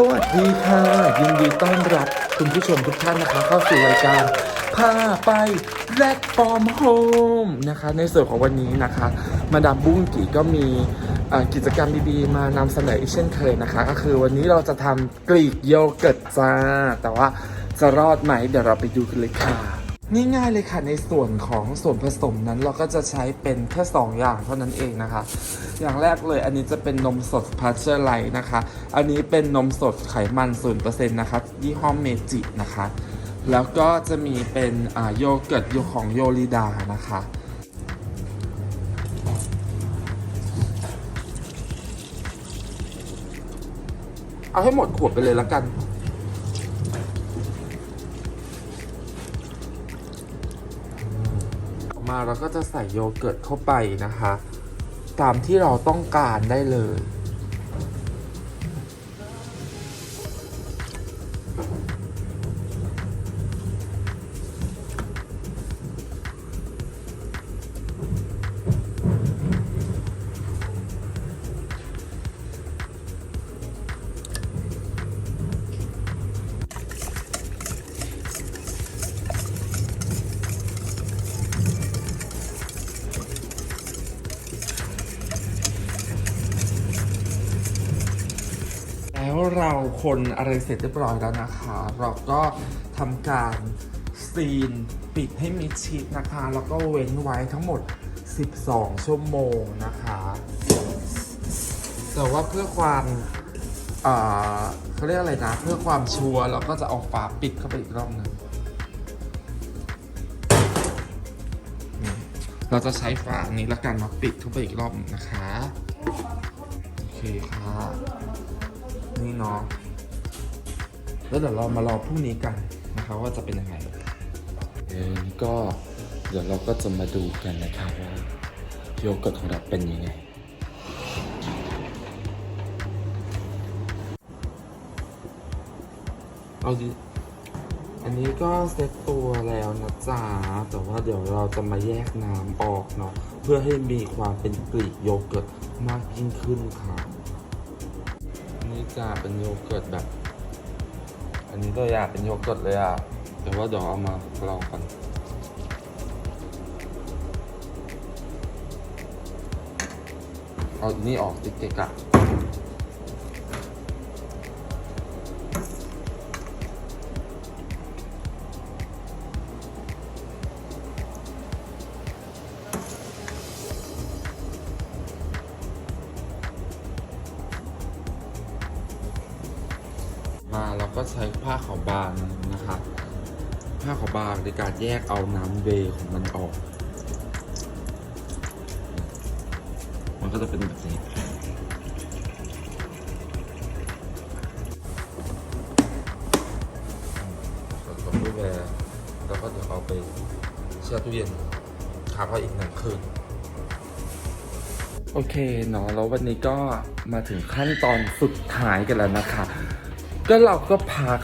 สวัสดีค่ะ ยินดีต้อนรับคุณผู้ชมทุกท่านนะคะ เข้าสู่รายการพาไปแลกฟอร์มโฮมนะคะ ในส่วนของวันนี้นะคะ มาดามบุ้งกี่ก็มีกิจกรรมดีๆ มานำเสนออีกเช่นเคยนะคะ ก็คือวันนี้เราจะทำกรีกโยเกิร์ตจ้า แต่ว่าจะรอดไหมเดี๋ยวเราไปดูกันเลยค่ะ ง่ายๆเลยค่ะในส่วนของส่วนผสมนั้นเราก็จะใช้เป็นแค่ 2 อย่างเท่านั้นเองนะคะ อย่างแรกเลยอันนี้จะเป็นนมสดพาสเชอร์ไลท์นะคะ อันนี้เป็นนมสดไขมัน0%นะคะยี่ห้อเมจินะคะ แล้วก็จะมีเป็นโยเกิร์ตโยของโยลิดานะคะเอาให้หมดขวดไปเลยแล้วกัน มาเราก็จะใส่โยเกิร์ตเข้าไปนะคะ ตามที่เราต้องการได้เลย เราคนอะไรเสร็จเรียบร้อยแล้วนะคะ เราก็ทำการซีนปิดให้มิดชิดนะคะ แล้วก็เว้นไว้ทั้งหมด 12 ชั่วโมงนะคะ แต่ว่าเพื่อความเขาเรียกอะไรนะ เพื่อความชัวร์เราก็จะเอาฝาปิดเข้าไปอีกรอบหนึงเราจะใช้ฝานี้ละกันมาปิดเข้าไปอีกรอบนะคะ โอเคค่ะ เนาะแล้วเดี๋ยวเรามารอพรุ่งนี้กันนะคะว่าจะเป็นยังไงเออก็เดี๋ยวเราก็จะมาดูกันนะคะว่าโยเกิร์ตของเราเป็นยังไงเอาดิอันนี้ก็เซ็ตตัวแล้วนะจ๊ะแต่ว่าเดี๋ยวเราจะมาแยกน้ำออกเนาะเพื่อให้มีความเป็นกรีกโยเกิร์ตมากยิ่งขึ้นค่ะ นี่จะเป็นโยเกิร์ตแบบ อันนี้ตัวอย่างเป็นโยเกิร์ตเลยอะ แต่ว่าเดี๋ยวเอามาลองกันเอาอันนี่ออกติ๊กเกะ เราก็ใช้ผ้าขาวบางนะคะผ้าขาวบางในการแยกเอาน้ำเวของมันออก มันก็จะเป็นแบบนี้ส่วนของด้วยแวร์แล้วก็เดี๋ยวเอาไปแช่ตู้เย็นค้างไว้อีกหนึ่งคืนโอเคเนาะแล้ววันนี้ก็มาถึงขั้นตอนสุดท้ายกันแล้วนะคะ ก็เราก็พัก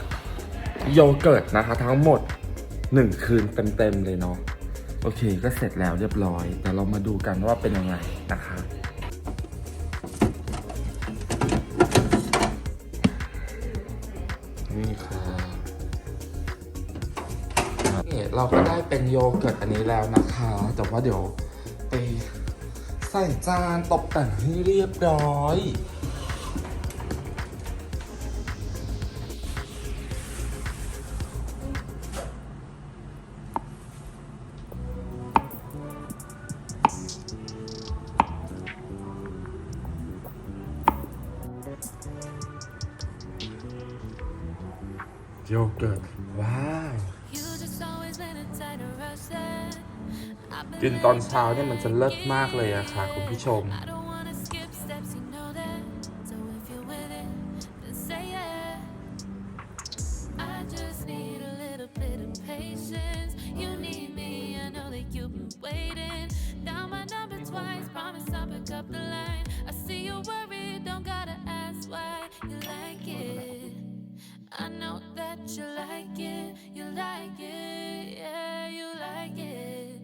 โยเกิร์ตนะคะ ทั้งหมด 1 คืนเต็มๆเลยเนาะโอเคก็เสร็จแล้วเรียบร้อย แต่เรามาดูกันว่าเป็นยังไงนะคะนี่ค่ะนี่เราก็ได้เป็นโยเกิร์ตอันนี้แล้วนะคะ แต่ว่าเดี๋ยวไปใส่จานตกแต่งให้เรียบร้อย โยเกิร์ตว้าวกิกินนตตออนนเช้าเช้าเนี่เนี่ยยมัมันนจะจะเลิเลิศศมามากกเลเลยยอะอะค่ะค่ะคุคุณณผู้ผู้ชชมม Waiting down my number twice, promise I'll pick up the line. you like it, you like it, yeah, you like it.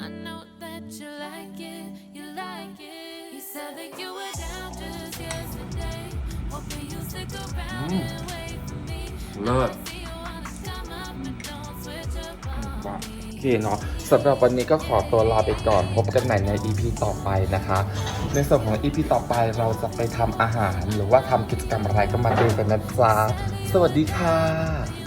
I know that you like it, you like it. You said that you were down just yesterday. Hoping you stick around mm. and wait for me. Love. 哇，可以拿。สำหรับวันนี้ก็ขอตัวลาไปก่อน พบกันใหม่ใน EP ต่อไปนะคะ ในส่วนของ EP ต่อไปเราจะไปทำอาหาร หรือว่าทำกิจกรรมอะไรก็มาดูกันนะจ๊ะสวัสดีค่ะ